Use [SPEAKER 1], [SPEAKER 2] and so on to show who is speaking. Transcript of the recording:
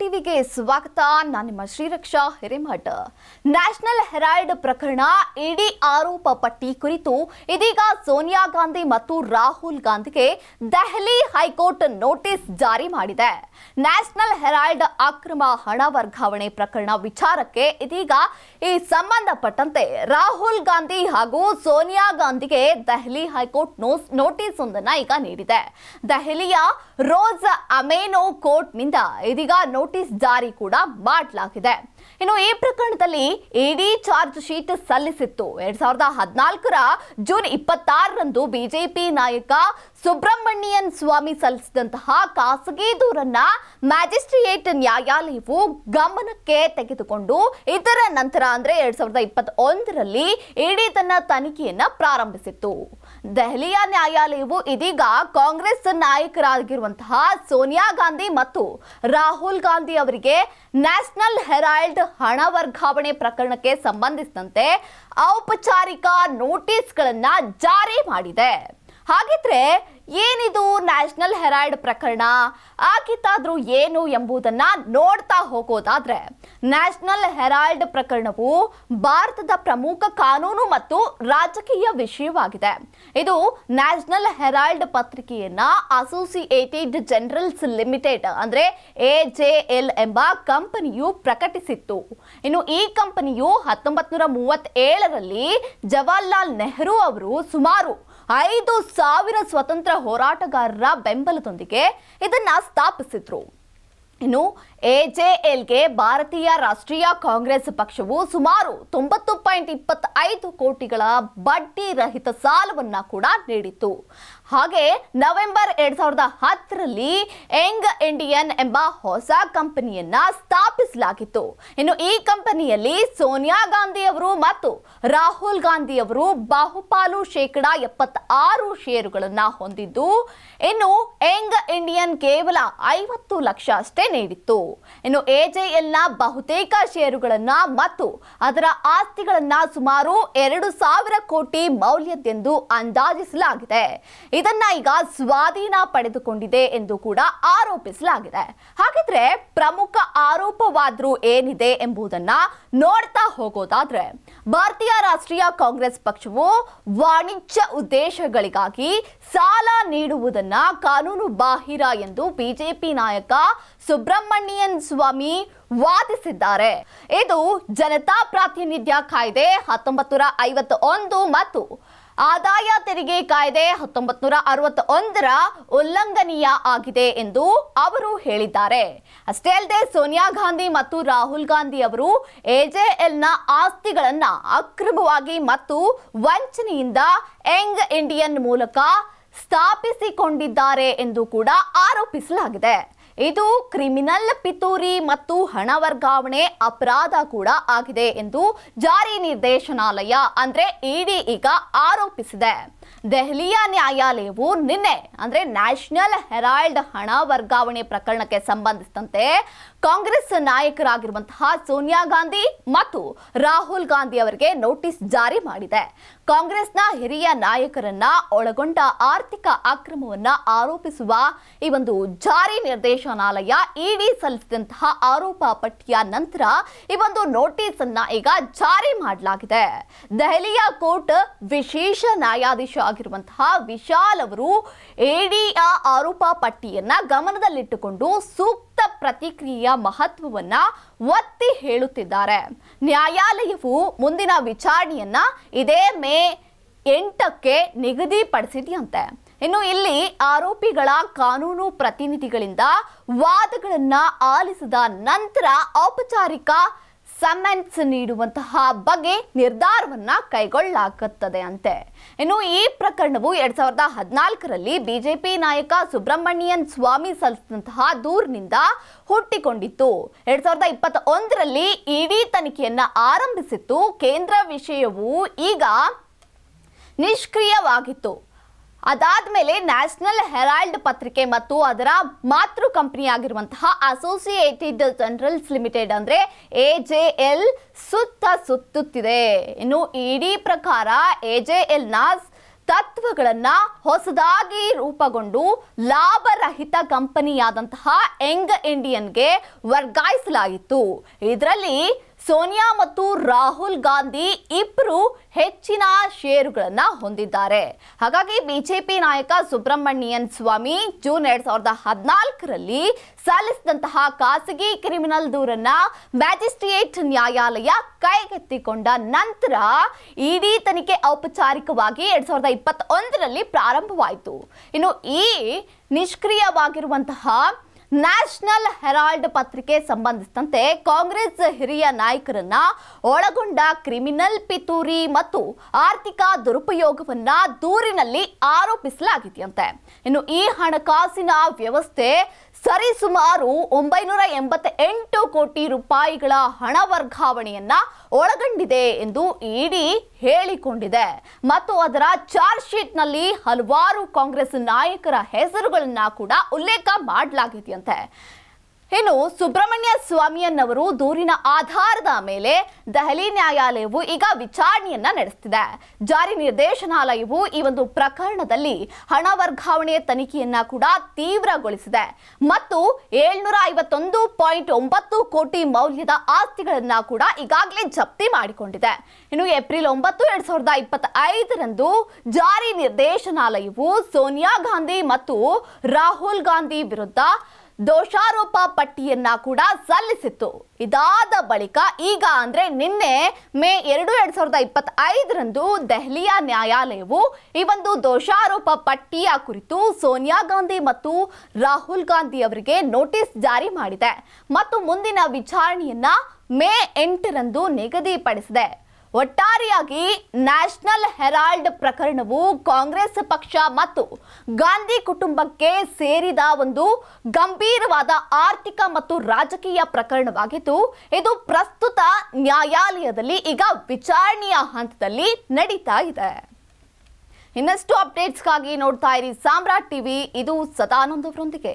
[SPEAKER 1] ಟಿವಿಗೆ ಸ್ವಾಗತ. ನಾನು ನಿಮ್ಮ ಶ್ರೀರಕ್ಷಾ ಹಿರೇಮಠ. ನ್ಯಾಷನಲ್ ಹೆರಾಲ್ಡ್ ಪ್ರಕರಣ, ಇಡಿ ಆರೋಪ ಪಟ್ಟಿ ಕುರಿತು ಇದೀಗ ಸೋನಿಯಾ ಗಾಂಧಿ ಮತ್ತು ರಾಹುಲ್ ಗಾಂಧಿಗೆ ದೆಹಲಿ ಹೈಕೋರ್ಟ್ ನೋಟಿಸ್ ಜಾರಿ ಮಾಡಿದೆ. ನ್ಯಾಷನಲ್ ಹೆರಾಲ್ಡ್ ಅಕ್ರಮ ಹಣ ವರ್ಗಾವಣೆ ಪ್ರಕರಣ ವಿಚಾರಕ್ಕೆ ಇದೀಗ ಈ ಸಂಬಂಧಪಟ್ಟಂತೆ ರಾಹುಲ್ ಗಾಂಧಿ ಹಾಗೂ ಸೋನಿಯಾ ಗಾಂಧಿಗೆ ದೆಹಲಿ ಹೈಕೋರ್ಟ್ ನೋಟಿಸ್ ಒಂದನ್ನು ಈಗ ನೀಡಿದೆ. ದೆಹಲಿಯ ರೋಸ್ ಅಮೇನೋ ಕೋರ್ಟ್ನಿಂದ ಇದೀಗ ನೋಟಿಸ್ ಜಾರಿ ಕೂಡ ಮಾಡಲಾಗಿದೆ. ಇನ್ನು ಈ ಪ್ರಕರಣದಲ್ಲಿ ಇಡಿ ಚಾರ್ಜ್ ಶೀಟ್ ಸಲ್ಲಿಸಿತ್ತು. ಎರಡ್ ಸಾವಿರದ ಹದಿನಾಲ್ಕರ ಜೂನ್ ಇಪ್ಪತ್ತಾರರಂದು ಬಿಜೆಪಿ ನಾಯಕ ಸುಬ್ರಹ್ಮಣ್ಯನ್ ಸ್ವಾಮಿ ಸಲ್ಲಿಸಿದಂತಹ ಖಾಸಗಿ ದೂರನ್ನ ಮ್ಯಾಜಿಸ್ಟ್ರೇಟ್ ನ್ಯಾಯಾಲಯವು ಗಮನಕ್ಕೆ ತೆಗೆದುಕೊಂಡು, ಇದರ ನಂತರ ಅಂದ್ರೆ ಎರಡ್ ಸಾವಿರದ ಇಪ್ಪತ್ತೊಂದರಲ್ಲಿ ಇಡಿ ತನ್ನ ತನಿಖೆಯನ್ನ ಪ್ರಾರಂಭಿಸಿತ್ತು. ದೆಹಲಿಯ ನ್ಯಾಯಾಲಯವು ಇದೀಗ ಕಾಂಗ್ರೆಸ್ ನಾಯಕರಾಗಿರುವಂತಹ ಸೋನಿಯಾ ಗಾಂಧಿ ಮತ್ತು ರಾಹುಲ್ ಗಾಂಧಿ ಅವರಿಗೆ ನ್ಯಾಷನಲ್ ಹೆರಾಲ್ಡ್ ಹಣ ವರ್ಗಾವಣೆ ಪ್ರಕರಣಕ್ಕೆ ಸಂಬಂಧಿಸಿದಂತೆ ಔಪಚಾರಿಕ ನೋಟಿಸ್ಗಳನ್ನ ಜಾರಿ ಮಾಡಿದೆ. ಹಾಗಿದ್ರೆ ಏನಿದು ನ್ಯಾಷನಲ್ ಹೆರಾಲ್ಡ್ ಪ್ರಕರಣ? ಆಗಿತ್ತಾದ್ರೂ ಏನು ಎಂಬುದನ್ನ ನೋಡ್ತಾ ಹೋಗೋದಾದ್ರೆ, ನ್ಯಾಷನಲ್ ಹೆರಾಲ್ಡ್ ಪ್ರಕರಣವು ಭಾರತದ ಪ್ರಮುಖ ಕಾನೂನು ಮತ್ತು ರಾಜಕೀಯ ವಿಷಯವಾಗಿದೆ. ಇದು ನ್ಯಾಷನಲ್ ಹೆರಾಲ್ಡ್ ಪತ್ರಿಕೆಯನ್ನ ಅಸೋಸಿಯೇಟೆಡ್ ಜನರಲ್ಸ್ ಲಿಮಿಟೆಡ್ ಅಂದ್ರೆ ಎಜೆಎಲ್ ಎಂಬ ಕಂಪನಿಯು ಪ್ರಕಟಿಸಿತ್ತು. ಇನ್ನು ಈ ಕಂಪನಿಯು ಹತ್ತೊಂಬತ್ ನೂರ ಮೂವತ್ತೇಳರಲ್ಲಿ ಜವಾಹರ್ಲಾಲ್ ನೆಹರು ಅವರು ಸುಮಾರು ಐದು ಸಾವಿರ ಸ್ವತಂತ್ರ ಹೋರಾಟಗಾರರ ಬೆಂಬಲದೊಂದಿಗೆ ಇದನ್ನ ಸ್ಥಾಪಿಸಿದ್ರು. ಇನ್ನು ಎಜೆಎಲ್ಗೆ ಭಾರತೀಯ ರಾಷ್ಟ್ರೀಯ ಕಾಂಗ್ರೆಸ್ ಪಕ್ಷವು ಸುಮಾರು ತೊಂಬತ್ತು ಪಾಯಿಂಟ್ ಇಪ್ಪತ್ತೈದು ಕೋಟಿಗಳ ಬಡ್ಡಿ ರಹಿತ ಸಾಲವನ್ನ ಕೂಡ ನೀಡಿತ್ತು. ಹಾಗೆ ನವೆಂಬರ್ ಎರಡ್ ಸಾವಿರದ ಹತ್ತರಲ್ಲಿ ಯಂಗ್ ಇಂಡಿಯನ್ ಎಂಬ ಹೊಸ ಕಂಪನಿಯನ್ನ ಸ್ಥಾಪಿಸಲಾಗಿತ್ತು. ಇನ್ನು ಈ ಕಂಪನಿಯಲ್ಲಿ ಸೋನಿಯಾ ಗಾಂಧಿ ಅವರು ಮತ್ತು ರಾಹುಲ್ ಗಾಂಧಿ ಅವರು ಬಾಹುಪಾಲು ಶೇಕಡ ಎಪ್ಪತ್ತಾರು ಷೇರುಗಳನ್ನ ಹೊಂದಿದ್ದು, ಇನ್ನು ಯಂಗ್ ಇಂಡಿಯನ್ ಕೇವಲ ಐವತ್ತು ಲಕ್ಷ ಅಷ್ಟೇ ನೀಡಿತ್ತು. ಇನ್ನು ಎಜೆಎಲ್ನ ಬಹುತೇಕ ಷೇರುಗಳನ್ನ ಮತ್ತು ಅದರ ಆಸ್ತಿಗಳನ್ನ ಸುಮಾರು ಎರಡು ಸಾವಿರ ಕೋಟಿ ಮೌಲ್ಯದ್ದೆಂದು ಅಂದಾಜಿಸಲಾಗಿದೆ. ಇದನ್ನ ಈಗ ಸ್ವಾಧೀನ ಪಡೆದುಕೊಂಡಿದೆ ಎಂದು ಕೂಡ ಆರೋಪಿಸಲಾಗಿದೆ. ಹಾಗಿದ್ರೆ ಪ್ರಮುಖ ಆರೋಪವಾದ್ರೂ ಏನಿದೆ ಎಂಬುದನ್ನ ನೋಡ್ತಾ ಹೋಗೋದಾದ್ರೆ, ಭಾರತೀಯ ರಾಷ್ಟ್ರೀಯ ಕಾಂಗ್ರೆಸ್ ಪಕ್ಷವು ವಾಣಿಜ್ಯ ಉದ್ದೇಶಗಳಿಗಾಗಿ ಸಾಲ ನೀಡುವುದನ್ನ ಕಾನೂನು ಬಾಹಿರ ಎಂದು ಬಿಜೆಪಿ ನಾಯಕ ಸುಬ್ರಹ್ಮಣ್ಯನ್ ಸ್ವಾಮಿ ವಾದಿಸಿದ್ದಾರೆ. ಇದು ಜನತಾ ಪ್ರಾತಿನಿಧ್ಯ ಕಾಯ್ದೆ ಹತ್ತೊಂಬತ್ತು ಐವತ್ತ ಒಂದು ಮತ್ತು ಆದಾಯ ತೆರಿಗೆ ಕಾಯ್ದೆ ಹತ್ತೊಂಬತ್ತು ನೂರ ಅರವತ್ತೊಂದರ ಉಲ್ಲಂಘನೀಯ ಆಗಿದೆ ಎಂದು ಅವರು ಹೇಳಿದ್ದಾರೆ. ಅಷ್ಟೇ ಅಲ್ಲದೆ ಸೋನಿಯಾ ಗಾಂಧಿ ಮತ್ತು ರಾಹುಲ್ ಗಾಂಧಿ ಅವರು ಎಜೆಎಲ್ನ ಆಸ್ತಿಗಳನ್ನು ಅಕ್ರಮವಾಗಿ ಮತ್ತು ವಂಚನೆಯಿಂದ ಯಂಗ್ ಇಂಡಿಯನ್ ಮೂಲಕ ಸ್ಥಾಪಿಸಿಕೊಂಡಿದ್ದಾರೆ ಎಂದು ಕೂಡ ಆರೋಪಿಸಲಾಗಿದೆ. ಇದು ಕ್ರಿಮಿನಲ್ ಪಿತೂರಿ ಮತ್ತು ಹಣ ವರ್ಗಾವಣೆ ಅಪರಾಧ ಕೂಡ ಆಗಿದೆ ಎಂದು ಜಾರಿ ನಿರ್ದೇಶನಾಲಯ, ಅಂದ್ರೆ ಇಡಿ ಈಗ ಆರೋಪಿಸಿದೆ. ದೆಹಲಿಯ ನ್ಯಾಯಾಲಯವು ನಿನ್ನೆ, ಅಂದ್ರೆ ನ್ಯಾಷನಲ್ ಹೆರಾಲ್ಡ್ ಹಣ ವರ್ಗಾವಣೆ ಪ್ರಕರಣಕ್ಕೆ ಸಂಬಂಧಿಸಿದಂತೆ ಕಾಂಗ್ರೆಸ್ ನಾಯಕರಾಗಿರುವಂತಹ ಸೋನಿಯಾ ಗಾಂಧಿ ಮತ್ತು ರಾಹುಲ್ ಗಾಂಧಿ ಅವರಿಗೆ ನೋಟಿಸ್ ಜಾರಿ ಮಾಡಿದೆ. ಕಾಂಗ್ರೆಸ್ನ ಹಿರಿಯ ನಾಯಕರನ್ನ ಒಳಗೊಂಡ ಆರ್ಥಿಕ ಅಕ್ರಮವನ್ನ ಆರೋಪಿಸುವ ಈ ಒಂದು ಜಾರಿ ನಿರ್ದೇಶನಾಲಯ ಇಡಿ ಸಲ್ಲಿಸಿದಂತಹ ಆರೋಪ ಪಟ್ಟಿಯ ನಂತರ ಈ ಒಂದು ನೋಟಿಸ್ ಅನ್ನ ಈಗ ಜಾರಿ ಮಾಡಲಾಗಿದೆ. ದೆಹಲಿಯ ಕೋರ್ಟ್ ವಿಶೇಷ ನ್ಯಾಯಾಧೀಶ ಆಗಿರುವಂತಹ ವಿಶಾಲ್ ಅವರು ಎಡಿಯ ಆರೋಪ ಪಟ್ಟಿಯನ್ನ ಗಮನದಲ್ಲಿಟ್ಟುಕೊಂಡು ಸೂಕ್ತ ಪ್ರತಿಕ್ರಿಯೆಯ ಮಹತ್ವವನ್ನ ಒತ್ತಿ ಹೇಳುತ್ತಿದ್ದಾರೆ. ನ್ಯಾಯಾಲಯವು ಮುಂದಿನ ವಿಚಾರಣೆಯನ್ನ ಇದೇ ಮೇ ಎಂಟಕ್ಕೆ ನಿಗದಿಪಡಿಸಿದೆಯಂತೆ. ಇನ್ನು ಇಲ್ಲಿ ಆರೋಪಿಗಳ ಕಾನೂನು ಪ್ರತಿನಿಧಿಗಳಿಂದ ವಾದಗಳನ್ನ ಆಲಿಸಿದ ನಂತರ ಔಪಚಾರಿಕ ಸಮನ್ಸ್ ನೀಡುವಂತಹ ಬಗ್ಗೆ ನಿರ್ಧಾರವನ್ನ ಕೈಗೊಳ್ಳಲಾಗುತ್ತದೆ ಅಂತೆ. ಇನ್ನು ಈ ಪ್ರಕರಣವು ಎರಡ್ ಸಾವಿರದ ಹದಿನಾಲ್ಕರಲ್ಲಿ ಬಿಜೆಪಿ ನಾಯಕ ಸುಬ್ರಹ್ಮಣ್ಯನ್ ಸ್ವಾಮಿ ಸಲ್ಲಿಸಿದಂತಹ ದೂರಿನಿಂದ ಹುಟ್ಟಿಕೊಂಡಿತ್ತು. ಎರಡ್ ಸಾವಿರದ ಇಪ್ಪತ್ತ ಒಂದರಲ್ಲಿ ಇಡಿ ತನಿಖೆಯನ್ನ ಆರಂಭಿಸಿತ್ತು. ಕೇಂದ್ರ ವಿಷಯವು ಈಗ ನಿಷ್ಕ್ರಿಯವಾಗಿತ್ತು. ಅದಾದ್ಮೇಲೆ ನ್ಯಾಷನಲ್ ಹೆರಾಲ್ಡ್ ಪತ್ರಿಕೆ ಮತ್ತು ಅದರ ಮಾತೃ ಕಂಪನಿಯಾಗಿರುವಂತಹ ಅಸೋಸಿಯೇಟೆಡ್ ಜನರಲ್ಸ್ ಲಿಮಿಟೆಡ್ ಅಂದ್ರೆ ಎಜೆಎಲ್ ಸುತ್ತ ಸುತ್ತುತ್ತಿದೆ. ಇನ್ನು ಇಡಿ ಪ್ರಕಾರ ಎ ಜೆ ಎಲ್ನ ತತ್ವಗಳನ್ನ ಹೊಸದಾಗಿ ರೂಪುಗೊಂಡು ಲಾಭರಹಿತ ಕಂಪನಿಯಾದಂತಹ ಯಂಗ್ ಇಂಡಿಯನ್ಗೆ ವರ್ಗಾಯಿಸಲಾಯಿತು. ಇದರಲ್ಲಿ ಸೋನಿಯಾ ಮತ್ತು ರಾಹುಲ್ ಗಾಂಧಿ ಇಬ್ಬರು ಹೆಚ್ಚಿನ ಷೇರುಗಳನ್ನು ಹೊಂದಿದ್ದಾರೆ. ಹಾಗಾಗಿ ಬಿಜೆಪಿ ನಾಯಕ ಸುಬ್ರಹ್ಮಣ್ಯನ್ ಸ್ವಾಮಿ ಜೂನ್ ಎರಡ್ ಸಾವಿರದ ಹದಿನಾಲ್ಕರಲ್ಲಿ ಸಲ್ಲಿಸಿದಂತಹ ಖಾಸಗಿ ಕ್ರಿಮಿನಲ್ ದೂರನ್ನ ಮ್ಯಾಜಿಸ್ಟ್ರೇಟ್ ನ್ಯಾಯಾಲಯ ಕೈಗೆತ್ತಿಕೊಂಡ ನಂತರ ಇಡಿ ತನಿಖೆ ಔಪಚಾರಿಕವಾಗಿ ಎರಡ್ ಸಾವಿರದ ಇಪ್ಪತ್ತೊಂದರಲ್ಲಿ ಪ್ರಾರಂಭವಾಯಿತು. ಇನ್ನು ಈ ನಿಷ್ಕ್ರಿಯವಾಗಿರುವಂತಹ ನ್ಯಾಷನಲ್ ಹೆರಾಲ್ಡ್ ಪತ್ರಿಕೆ ಸಂಬಂಧಿಸಿದಂತೆ ಕಾಂಗ್ರೆಸ್ ಹಿರಿಯ ನಾಯಕರನ್ನ ಒಳಗೊಂಡ ಕ್ರಿಮಿನಲ್ ಪಿತೂರಿ ಮತ್ತು ಆರ್ಥಿಕ ದುರುಪಯೋಗವನ್ನ ದೂರಿನಲ್ಲಿ ಆರೋಪಿಸಲಾಗಿದೆಯಂತೆ. ಇನ್ನು ಈ ಹಣಕಾಸಿನ ವ್ಯವಸ್ಥೆ ಸರಿಸುಮಾರು ಒಂಬೈನೂರ ಎಂಬತ್ತ ಎಂಟು ಕೋಟಿ ರೂಪಾಯಿಗಳ ಹಣ ವರ್ಗಾವಣೆಯನ್ನ ಒಳಗೊಂಡಿದೆ ಎಂದು ಇಡಿ ಹೇಳಿಕೊಂಡಿದೆ. ಮತ್ತು ಅದರ ಚಾರ್ಜ್ ಶೀಟ್ನಲ್ಲಿ ಹಲವಾರು ಕಾಂಗ್ರೆಸ್ ನಾಯಕರ ಹೆಸರುಗಳನ್ನ ಕೂಡ ಉಲ್ಲೇಖ ಮಾಡಲಾಗಿದೆಯಂತೆ. ಇನ್ನು ಸುಬ್ರಹ್ಮಣ್ಯ ಸ್ವಾಮಿಯನ್ನವರು ದೂರಿನ ಆಧಾರದ ಮೇಲೆ ದೆಹಲಿ ನ್ಯಾಯಾಲಯವು ಈಗ ವಿಚಾರಣೆಯನ್ನ ನಡೆಸುತ್ತಿದೆ ಜಾರಿ ನಿರ್ದೇಶನಾಲಯವು ಈ ಒಂದು ಪ್ರಕರಣದಲ್ಲಿ ಹಣ ವರ್ಗಾವಣೆ ತನಿಖೆಯನ್ನ ಕೂಡ ತೀವ್ರಗೊಳಿಸಿದೆ. ಮತ್ತು ಏಳ್ನೂರ ಐವತ್ತೊಂದು ಪಾಯಿಂಟ್ ಒಂಬತ್ತು ಕೋಟಿ ಮೌಲ್ಯದ ಆಸ್ತಿಗಳನ್ನ ಕೂಡ ಈಗಾಗಲೇ ಜಪ್ತಿ ಮಾಡಿಕೊಂಡಿದೆ. ಇನ್ನು ಏಪ್ರಿಲ್ ಒಂಬತ್ತು ಎರಡ್ ಸಾವಿರದ ಇಪ್ಪತ್ತ ಐದರಂದು ಜಾರಿ ನಿರ್ದೇಶನಾಲಯವು ಸೋನಿಯಾ ಗಾಂಧಿ ಮತ್ತು ರಾಹುಲ್ ಗಾಂಧಿ ವಿರುದ್ಧ ದೋಷಾರೋಪ ಪಟ್ಟಿಯನ್ನ ಕೂಡ ಸಲ್ಲಿಸಿತ್ತು. ಇದಾದ ಬಳಿಕ ಈಗ ಅಂದ್ರೆ ನಿನ್ನೆ ಮೇ ಎರಡು ಎರಡ್ ಸಾವಿರದ ಇಪ್ಪತ್ತ ಐದರಂದು ದೆಹಲಿಯ ನ್ಯಾಯಾಲಯವು ಈ ಒಂದು ದೋಷಾರೋಪ ಪಟ್ಟಿಯ ಕುರಿತು ಸೋನಿಯಾ ಗಾಂಧಿ ಮತ್ತು ರಾಹುಲ್ ಗಾಂಧಿ ಅವರಿಗೆ ನೋಟಿಸ್ ಜಾರಿ ಮಾಡಿದೆ. ಮತ್ತು ಮುಂದಿನ ವಿಚಾರಣೆಯನ್ನ ಮೇ ಎಂಟರಂದು ನಿಗದಿಪಡಿಸಿದೆ. ಒಟ್ಟಾರೆಯಾಗಿ ನ್ಯಾಷನಲ್ ಹೆರಾಲ್ಡ್ ಪ್ರಕರಣವು ಕಾಂಗ್ರೆಸ್ ಪಕ್ಷ ಮತ್ತು ಗಾಂಧಿ ಕುಟುಂಬಕ್ಕೆ ಸೇರಿದ ಒಂದು ಗಂಭೀರವಾದ ಆರ್ಥಿಕ ಮತ್ತು ರಾಜಕೀಯ ಪ್ರಕರಣವಾಗಿದ್ದು, ಇದು ಪ್ರಸ್ತುತ ನ್ಯಾಯಾಲಯದಲ್ಲಿ ಈಗ ವಿಚಾರಣೆಯ ಹಂತದಲ್ಲಿ ನಡೀತಾ ಇದೆ. ಇನ್ನಷ್ಟು ಅಪ್ಡೇಟ್ಸ್ಗಾಗಿ ನೋಡ್ತಾ ಇರಿ ಸಾಮ್ರಾಟ್ ಟಿವಿ, ಇದು ಸದಾನಂದವರೊಂದಿಗೆ.